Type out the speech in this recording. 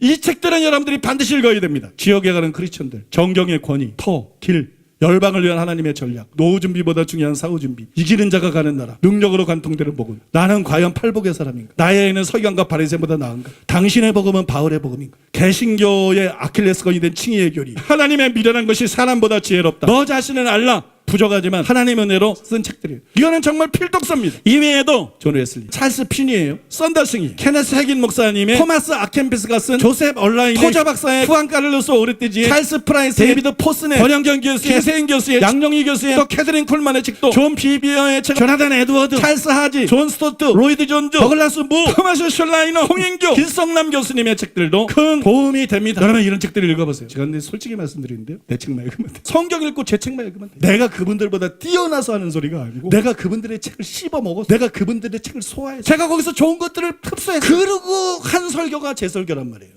이 책들은 여러분들이 반드시 읽어야 됩니다. 지역에 가는 크리스천들, 정경의 권위, 터, 길, 열방을 위한 하나님의 전략, 노후 준비보다 중요한 사후 준비, 이기는 자가 가는 나라, 능력으로 관통되는 복음. 나는 과연 팔복의 사람인가? 나의 애는 서기관과 바리새보다 나은가? 당신의 복음은 바울의 복음인가? 개신교의 아킬레스건이 된 칭의의 교리. 하나님의 미련한 것이 사람보다 지혜롭다. 너 자신은 알라. 부족하지만 하나님의 은혜로 쓴 책들이에요. 이거는 정말 필독서입니다. 이외에도 존 웨슬리, 찰스 핀이에요. 썬더승이, 케네스 핵인 목사님의 토마스 아켄피스가 쓴 조셉 얼라인의 토자 박사의 후안 카를로스 오르티지의 찰스 프라이스, 데이비드 포스네, 권영경 교수의, 김세인 교수의, 양영희 교수의, 또 캐드린 콜만의 책도, 존 비비어의 책, 조나단 에드워드, 찰스 하지, 존 스토트, 로이드 존즈, 버글라스 무, 토마스 셜라이너, 홍인교, 길성남 교수님의 책들도 큰 도움이 됩니다. 여러분 이런 책들을 읽어보세요. 제가 근데 솔직히 말씀드리는데요. 내 읽으면 돼. 성경 읽고 제 읽으면 돼. 내가 그 분들보다 뛰어나서 하는 소리가 아니고 내가 그분들의 책을 씹어 먹어. 내가 그분들의 책을 소화해. 제가 거기서 좋은 것들을 흡수해. 그러고 한 설교가 제 설교란 말이에요.